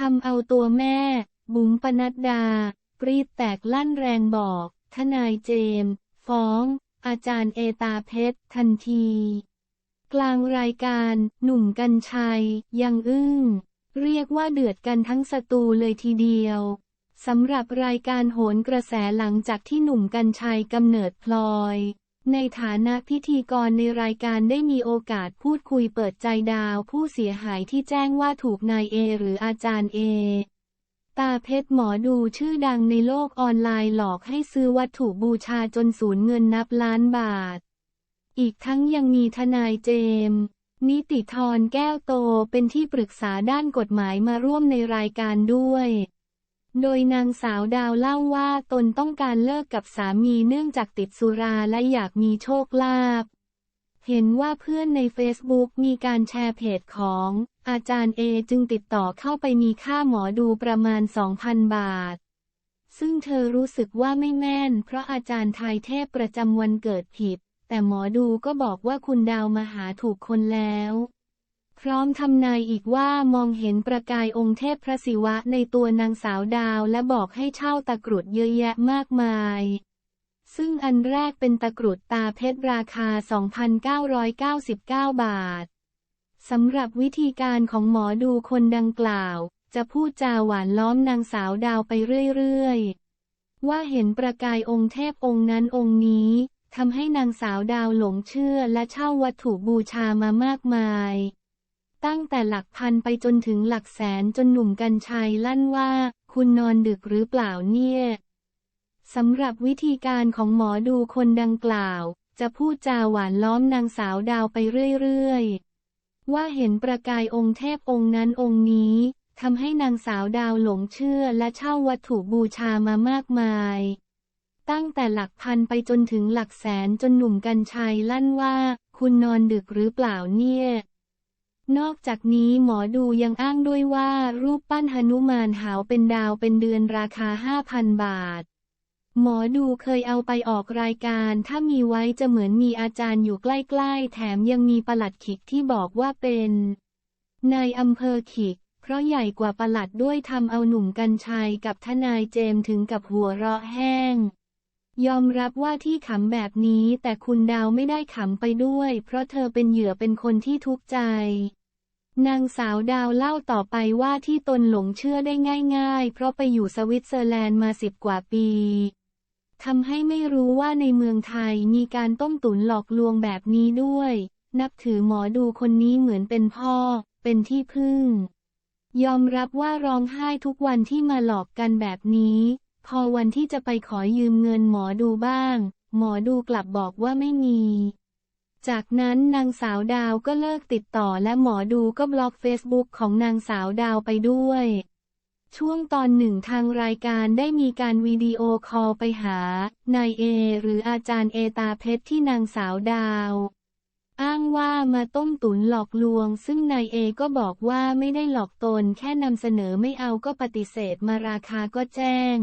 ทำเอาตัวแม่ บุ๋มปนัดดาปรีดแตกลั่นแรงบอก ทนายเจมส์ฟ้อง อาจารย์เอตาเพชร ทันที กลางรายการ หนุ่มกัญชัย ยังอึ้ง เรียกว่าเดือดกันทั้งสตูเลยทีเดียวสำหรับรายการโหนกระแสหลังจากที่หนุ่มกัญชัยกำเนิดพลอย ในฐานะพิธีกรในรายการได้มีโอกาสพูดคุยเปิดใจดาวผู้เสียหายที่แจ้งว่าถูกนายเอหรืออาจารย์เอ ตาเพชรหมอดูชื่อดังในโลกออนไลน์หลอกให้ซื้อวัตถุบูชาจนสูญเงินนับล้านบาท อีกทั้งยังมีทนายเจมส์นิติธรแก้วโตเป็นที่ปรึกษาด้านกฎหมายมาร่วมในรายการด้วย โดยนางสาวดาวเล่าว่าตนต้องการเลิกกับสามีเนื่องจากติดสุราและอยากมีโชคลาภ เห็นว่าเพื่อนในเฟซบุ๊กมีการแชร์เพจของ อาจารย์เอจึงติดต่อเข้าไปมีค่าหมอดูประมาณ 2,000 บาท ซึ่งเธอรู้สึกว่าไม่แม่น เพราะอาจารย์ทายเทพประจำวันเกิดผิด แต่หมอดูก็บอกว่าคุณดาวมาหาถูกคนแล้ว พร้อมทำนายอีกว่ามองเห็นประกายองค์เทพพระศิวะในตัวนางสาวดาวและบอกให้เช่าตะกรุดเยอะแยะมากมาย ซึ่งอันแรกเป็นตะกรุดตาเพชรราคา 2,999 บาท สำหรับวิธีการของหมอดูคนดังกล่าว จะพูดจาหวานล้อมนางสาวดาวไปเรื่อยๆ ว่าเห็นประกายองค์เทพองค์นั้นองค์นี้ทำให้นางสาวดาวหลงเชื่อและเช่าวัตถุบูชามามากมาย ตั้งแต่หลักพันไปจนถึงหลักแสนจนหนุ่มกัญชัยลั่นว่า คุณนอนดึกหรือเปล่าเนี่ยสำหรับวิธีการของหมอดูคนดังกล่าว จะพูดจาหวานล้อมนางสาวดาวไปเรื่อยๆ ว่าเห็นประกายองค์เทพองค์นั้นองค์นี้ทำให้นางสาวดาวหลงเชื่อและเช่าวัตถุบูชามามากมาย ตั้งแต่หลักพันไปจนถึงหลักแสนจนหนุ่มกัญชัยลั่นว่า คุณนอนดึกหรือเปล่าเนี่ย นอกจากนี้หมอดูยังอ้างด้วยว่ารูปปั้นหนุมานหาวเป็นดาวเป็นเดือนราคา 5,000 บาท หมอดูเคยเอาไปออกรายการ ถ้ามีไว้จะเหมือนมีอาจารย์อยู่ใกล้ๆ แถมยังมีประหลัดขิกที่บอกว่าเป็นนายอำเภอขิก เพราะใหญ่กว่าประหลัดด้วยทำเอาหนุ่มกัญชัยกับทนายเจมส์ถึงกับหัวเราะแห้งยอมรับว่าที่ขำแบบนี้แต่คุณดาวไม่ได้ขำไปด้วย เพราะเธอเป็นเหยื่อเป็นคนที่ทุกข์ใจ นางสาวดาวเล่าต่อไปว่าที่ตนหลงเชื่อได้ง่าย ๆ เพราะไปอยู่สวิตเซอร์แลนด์มาสิบกว่าปีทำให้ไม่รู้ว่าในเมืองไทยมีการต้มตุ๋นหลอกลวงแบบนี้ด้วย นับถือหมอดูคนนี้เหมือนเป็นพ่อ เป็นที่พึ่ง ยอมรับว่าร้องไห้ทุกวันที่มาหลอกกันแบบนี้ พอวันที่จะไปขอยืมเงินหมอดูบ้าง หมอดูกลับบอกว่าไม่มี จากนั้นนางสาวดาวก็เลิกติดต่อและหมอดูก็บล็อกเฟซบุ๊กของนางสาวดาวไปด้วย ช่วงตอนหนึ่งทางรายการได้มีการวิดีโอคอลไปหานายเอหรืออาจารย์เอตาเพชรที่นางสาวดาว อ้างว่ามาต้มตุ๋นหลอกลวง ซึ่งนายเอก็บอกว่าไม่ได้หลอกตนแค่นำเสนอไม่เอาก็ปฏิเสธมาราคาก็แจ้ง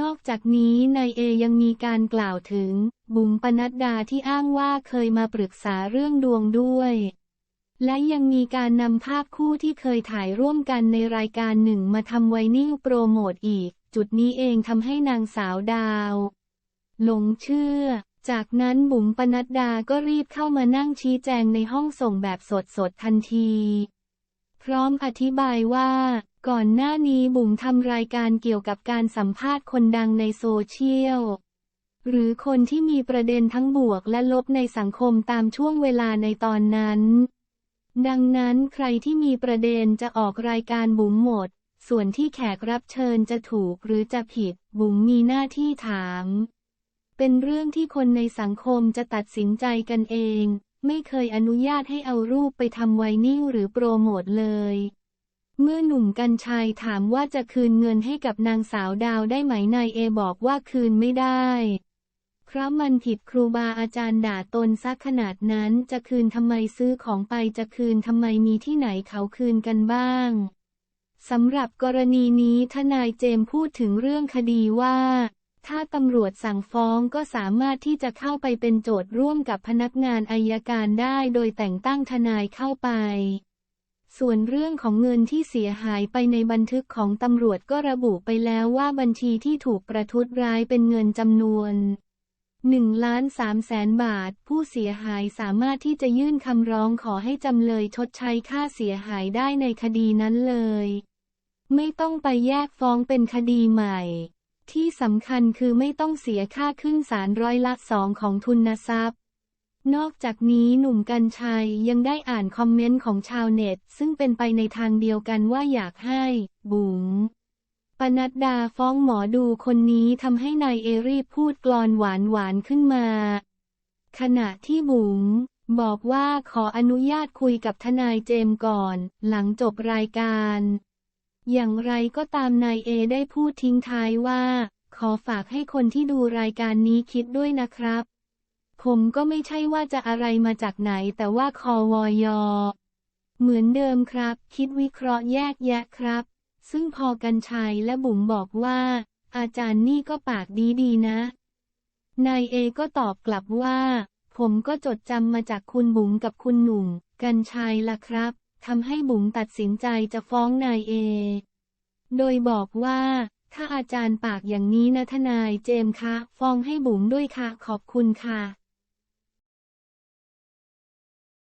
นอกจากนี้นายเอยังมีการกล่าวถึง บุ๋มปนัดดาที่อ้างว่าเคยมาปรึกษาเรื่องดวงด้วย และยังมีการนำภาพคู่ที่เคยถ่ายร่วมกันในรายการหนึ่งมาทำไวนิ่งโปรโมทอีก จุดนี้เองทำให้นางสาวดาวหลงเชื่อ จากนั้นบุ๋มปนัดดาก็รีบเข้ามานั่งชี้แจงในห้องส่งแบบสดๆทันที พร้อมอธิบายว่า ก่อนหน้านี้บุ๋มทำรายการเกี่ยวกับการสัมภาษณ์คนดังในโซเชียล หรือคนที่มีประเด็นทั้งบวกและลบในสังคมตามช่วงเวลาในตอนนั้น ดังนั้นใครที่มีประเด็นจะออกรายการบุ๋มหมด ส่วนที่แขกรับเชิญจะถูกหรือจะผิด บุ๋มมีหน้าที่ถาม เป็นเรื่องที่คนในสังคมจะตัดสินใจกันเอง ไม่เคยอนุญาตให้เอารูปไปทำไวนิ่งหรือโปรโมทเลย เมื่อหนุ่มกัญชัยถามว่าจะคืนเงินให้กับนางสาวดาวได้ไหมนายเอบอกว่าคืนไม่ได้ เพราะมันผิดครูบาอาจารย์ด่าตนซักขนาดนั้นจะคืนทำไมซื้อของไปจะคืนทำไมมีที่ไหนเขาคืนกันบ้างสำหรับกรณีนี้ทนายเจมส์พูดถึงเรื่องคดีว่า ถ้าตำรวจสั่งฟ้องก็สามารถที่จะเข้าไปเป็นโจทย์ร่วมกับพนักงานอายการได้โดยแต่งตั้งทนายเข้าไป ส่วนเรื่องของเงินที่เสียหายไปในบันทึกของตำรวจก็ระบุไปแล้วว่าบัญชีที่ถูกประทุษร้ายเป็นเงินจำนวน1ล้าน3แสนบาท ผู้เสียหายสามารถที่จะยื่นคำร้องขอให้จำเลยชดใช้ค่าเสียหายได้ในคดีนั้นเลย ไม่ต้องไปแยกฟ้องเป็นคดีใหม่ ที่สำคัญคือไม่ต้องเสียค่าขึ้นศาลร้อยละสองของทุนทรัพย์ นอกจากนี้หนุ่มกัญชัยยังได้อ่านคอมเมนต์ของชาวเน็ต ซึ่งเป็นไปในทางเดียวกันว่าอยากให้ บุ๋มปนัดดาฟ้องหมอดูคนนี้ทำให้นายเอรีพูดกลอนหวานหวานขึ้นมา ขณะที่บุ๋มบอกว่าขออนุญาตคุยกับทนายเจมส์ก่อน หลังจบรายการ อย่างไรก็ตามนายเอได้พูดทิ้งท้ายว่า ขอฝากให้คนที่ดูรายการนี้คิดด้วยนะครับ ผมก็ไม่ใช่ว่าจะอะไรมาจากไหนแต่ว่าคอวอยอ เหมือนเดิมครับ คิดวิเคราะห์แยกแยะครับ ซึ่งพอกันชัยและบุ๋มบอกว่า อาจารย์นี่ก็ปากดีดีนะ นายเอก็ตอบกลับว่า ผมก็จดจำมาจากคุณบุ๋มกับคุณหนุ่ม กันชัยล่ะครับทำให้บุ๋มตัดสินใจจะฟ้องนายเอ โดยบอกว่าถ้าอาจารย์ปากอย่างนี้นะทนายเจมส์คะ ฟ้องให้บุ๋มด้วยค่ะ ขอบคุณค่ะ